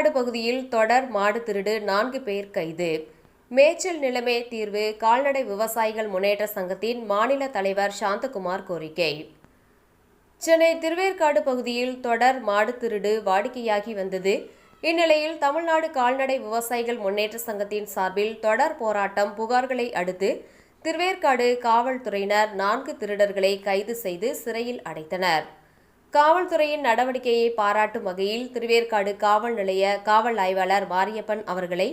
திருவேற்காடு பகுதியில் தொடர் மாடு திருடு நான்கு பேர் கைது. மேய்ச்சல் நிலைமை தீர்வு கால்நடை விவசாயிகள் முன்னேற்ற சங்கத்தின் மாநில தலைவர் சாந்தகுமார் கோரிக்கை. சென்னை திருவேற்காடு பகுதியில் தொடர் மாடு திருடு வாடிக்கையாகி வந்தது. இந்நிலையில் தமிழ்நாடு கால்நடை விவசாயிகள் முன்னேற்ற சங்கத்தின் சார்பில் தொடர் போராட்டம் புகார்களை அடுத்து திருவேற்காடு காவல்துறையினர் நான்கு திருடர்களை கைது செய்து சிறையில் அடைத்தனர். காவல்துறையின் நடவடிக்கையை பாராட்டும் வகையில் திருவேற்காடு காவல் நிலைய காவல் ஆய்வாளர் மாரியப்பன் அவர்களை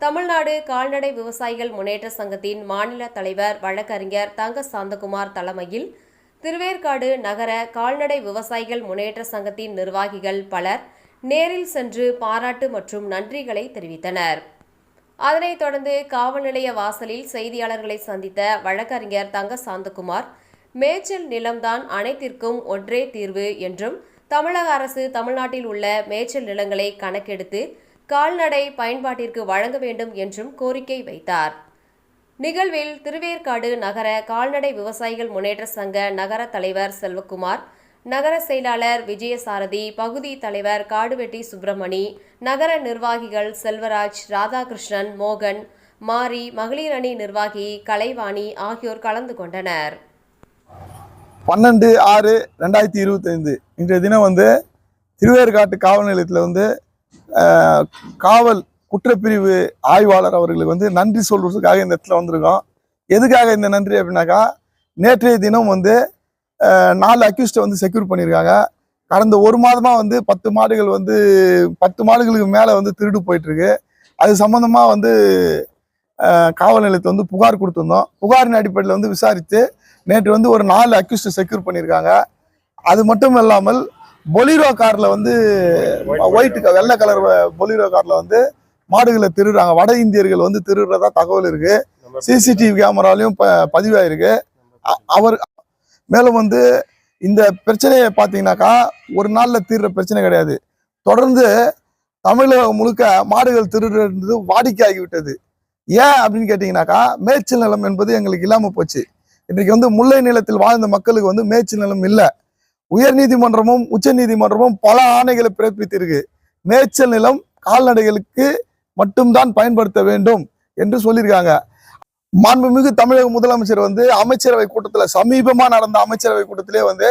தமிழ்நாடு கால்நடை விவசாயிகள் முன்னேற்ற சங்கத்தின் மாநில தலைவர் வழக்கறிஞர் தங்க சாந்தகுமார் தலைமையில் திருவேற்காடு நகர கால்நடை விவசாயிகள் முன்னேற்ற சங்கத்தின் நிர்வாகிகள் பலர் நேரில் சென்று பாராட்டு மற்றும் நன்றிகளை தெரிவித்தனர். அதனைத் தொடர்ந்து காவல் நிலைய வாசலில் செய்தியாளர்களை சந்தித்த வழக்கறிஞர் தங்க சாந்தகுமார் மேய்ச்சல் நிலம்தான் அனைத்திற்கும் ஒன்றே தீர்வு என்றும் தமிழக அரசு தமிழ்நாட்டில் உள்ள மேய்ச்சல் நிலங்களை கணக்கெடுத்து கால்நடை பயன்பாட்டிற்கு வழங்க வேண்டும் என்றும் கோரிக்கை வைத்தார். நிகழ்வில் திருவேற்காடு நகர கால்நடை விவசாயிகள் முன்னேற்ற சங்க நகர தலைவர் செல்வகுமார் நகர செயலாளர் விஜயசாரதி பகுதி தலைவர் காடுவெட்டி சுப்பிரமணி நகர நிர்வாகிகள் செல்வராஜ் ராதாகிருஷ்ணன் மோகன் மாரி மகளிர் அணி நிர்வாகி கலைவாணி ஆகியோர் கலந்து கொண்டனர். பன்னெண்டு ஆறு ரெண்டாயிரத்தி இருபத்தைந்து. இன்றைய தினம் வந்து திருவேற்காட்டு காவல் நிலையத்தில் வந்து காவல் குற்றப்பிரிவு ஆய்வாளர் அவர்களுக்கு வந்து நன்றி சொல்கிறதுக்காக இந்த இடத்துல வந்திருக்கோம். எதுக்காக இந்த நன்றி அப்படின்னாக்கா நேற்றைய தினம் வந்து நாலு அக்யூஸ்டை வந்து செக்யூர் பண்ணியிருக்காங்க. கடந்த ஒரு மாதமாக வந்து பத்து மாடுகள் வந்து பத்து மாடுகளுக்கு மேலே வந்து திருடு போயிட்டுருக்கு. அது சம்மந்தமாக வந்து காவல் நிலையத்தை வந்து புகார் கொடுத்துருந்தோம். புகாரின் அடிப்படையில் வந்து விசாரித்து நேற்று வந்து ஒரு நாலு அக்யூஸ்ட் செக்யூர் பண்ணியிருக்காங்க. அது மட்டும் இல்லாமல் பொலிரோ கார்ல வந்து ஒயிட் வெள்ளை கலர் பொலிரோ கார்ல வந்து மாடுகளை திருடுறாங்க. வட இந்தியர்கள் வந்து திருடுறதா தகவல் இருக்கு. சிசிடிவி கேமராலையும் ப பதிவாயிருக்கு. அவர் மேலும் வந்து இந்த பிரச்சனையை பார்த்தீங்கன்னாக்கா ஒரு நாளில் தீர்ற பிரச்சனை கிடையாது. தொடர்ந்து தமிழகம் முழுக்க மாடுகள் திருடுறது வாடிக்கையாகி விட்டது ஏன் அப்படின்னு கேட்டிங்கனாக்கா மேய்ச்சல் நிலம் என்பது எங்களுக்கு இல்லாமல் போச்சு. இன்றைக்கு வந்து முல்லை நிலத்தில் வாழ்ந்த மக்களுக்கு வந்து மேய்ச்சல் நிலம் இல்லை. உயர் நீதிமன்றமும் உச்ச நீதிமன்றமும் பல ஆணைகளை பிறப்பித்திருக்கு. மேய்ச்சல் நிலம் கால்நடைகளுக்கு மட்டும்தான் பயன்படுத்த வேண்டும் என்று சொல்லியிருக்காங்க. மாண்புமிகு தமிழக முதலமைச்சர் வந்து அமைச்சரவை கூட்டத்தில் சமீபமா நடந்த அமைச்சரவை கூட்டத்திலே வந்து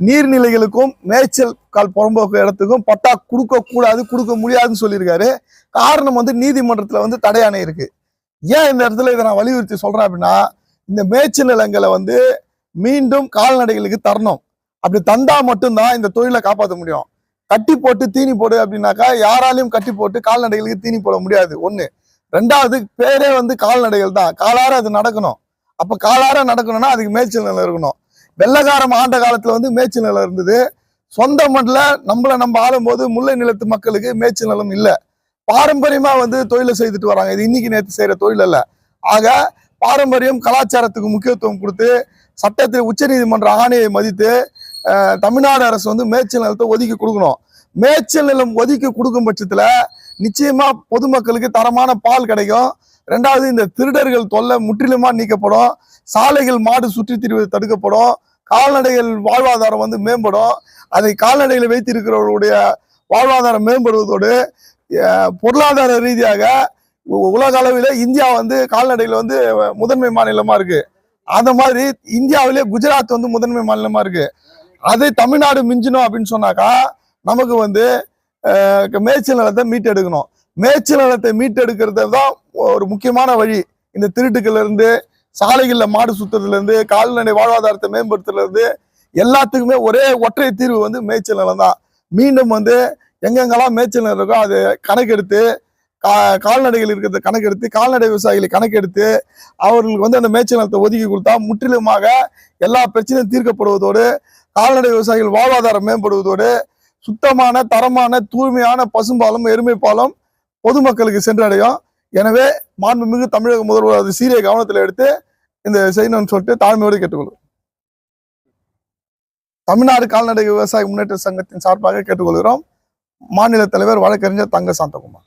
நீர்நிலைகளுக்கும் மேய்ச்சல் கால் புறம்போக்கு இடத்துக்கும் பட்டா கொடுக்க கூடாது கொடுக்க முடியாதுன்னு சொல்லியிருக்காரு. காரணம் வந்து நீதிமன்றத்தில் வந்து தடையாணை இருக்கு. ஏன் இந்த இடத்துல இதை நான் வலியுறுத்தி சொல்றேன் அப்படின்னா இந்த மேய்ச்சல் நிலங்களை வந்து மீண்டும் கால்நடைகளுக்கு தரணும். அப்படி தந்தா மட்டும்தான் இந்த தொழிலை காப்பாற்ற முடியும். கட்டி போட்டு தீனி போடு அப்படின்னாக்கா யாராலையும் கட்டி போட்டு கால்நடைகளுக்கு தீனி போட முடியாது. ஒன்று ரெண்டாவது பேரே வந்து கால்நடைகள் தான். காலார அது நடக்கணும். அப்போ காலார நடக்கணும்னா அதுக்கு மேய்ச்சல் நிலம் இருக்கணும். வெள்ளக்காரம் ஆண்ட காலத்தில் வந்து மேய்ச்சல் நிலம் இருந்தது. சொந்த மண்ணில் நம்மள நம்ம ஆளும்போது முல்லை நிலத்து மக்களுக்கு மேய்ச்சல் நிலம் இல்லை. பாரம்பரியமாக வந்து தொழிலை செய்துட்டு வராங்க. இது இன்னைக்கு நேற்று செய்கிற தொழில் அல்ல. ஆக பாரம்பரியம் கலாச்சாரத்துக்கு முக்கியத்துவம் கொடுத்து சட்டத்தில் உச்சநீதிமன்ற ஆணையை மதித்து தமிழ்நாடு அரசு வந்து மேய்ச்சல் நிலத்தை ஒதுக்கி கொடுக்கணும். மேய்ச்சல் நிலம் ஒதுக்கி கொடுக்கும் பட்சத்தில் நிச்சயமாக பொதுமக்களுக்கு தரமான பால் கிடைக்கும். ரெண்டாவது இந்த திருடர்கள் தொல்லை முற்றிலுமா நீக்கப்படும். சாலைகள் மாடு சுற்றி திரிவது தடுக்கப்படும். கால்நடைகள் வாழ்வாதாரம் வந்து மேம்படும். அதை கால்நடைகளை வைத்திருக்கிறவர்களுடைய வாழ்வாதாரம் மேம்படுவதோடு பொருளாதார ரீதியாக உலக அளவில் இந்தியா வந்து கால்நடையில் வந்து முதன்மை மாநிலமாக இருக்கு. அந்த மாதிரி இந்தியாவிலே குஜராத் வந்து முதன்மை மாநிலமாக இருக்கு. அதை தமிழ்நாடு மிஞ்சினோம் அப்படின்னு சொன்னாக்கா நமக்கு வந்து மேய்ச்சல் நிலத்தை மீட்டெடுக்கணும். மேய்ச்சல் நிலத்தை மீட்டெடுக்கிறது தான் ஒரு முக்கியமான வழி. இந்த திருட்டுக்கள்லேருந்து சாலைகளில் மாடு சுத்துறதுலேருந்து கால்நடை வாழ்வாதாரத்தை மேம்படுத்துறதுலேருந்து எல்லாத்துக்குமே ஒரே ஒற்றை தீர்வு வந்து மேய்ச்சல் நிலம் தான். மீண்டும் வந்து எங்கெங்கெல்லாம் மேய்ச்சல் நிலம் இருக்கோ அது கணக்கெடுத்து கா கால்நடைகள் இருக்கிறத கணக்கெடுத்து கால்நடை விவசாயிகளை கணக்கெடுத்து அவர்களுக்கு வந்து அந்த மேய்ச்சல் நிலத்தை ஒதுக்கி கொடுத்தா முற்றிலுமாக எல்லா பிரச்சனையும் தீர்க்கப்படுவதோடு கால்நடை விவசாயிகள் வாழ்வாதாரம் மேம்படுவதோடு சுத்தமான தரமான தூய்மையான பசும்பாலும் எருமைப்பாலும் பொதுமக்களுக்கு சென்றடையும். எனவே மாண்புமிகு தமிழக முதல்வர் அது சீரிய கவனத்தில் எடுத்து இந்த செய்யணும்னு சொல்லிட்டு தாழ்மையோடு கேட்டுக்கொள்கிறோம். தமிழ்நாடு கால்நடை விவசாய முன்னேற்ற சங்கத்தின் சார்பாக கேட்டுக்கொள்கிறோம். மாநில தலைவர் வழக்கறிஞர் தங்க சாந்தகுமார்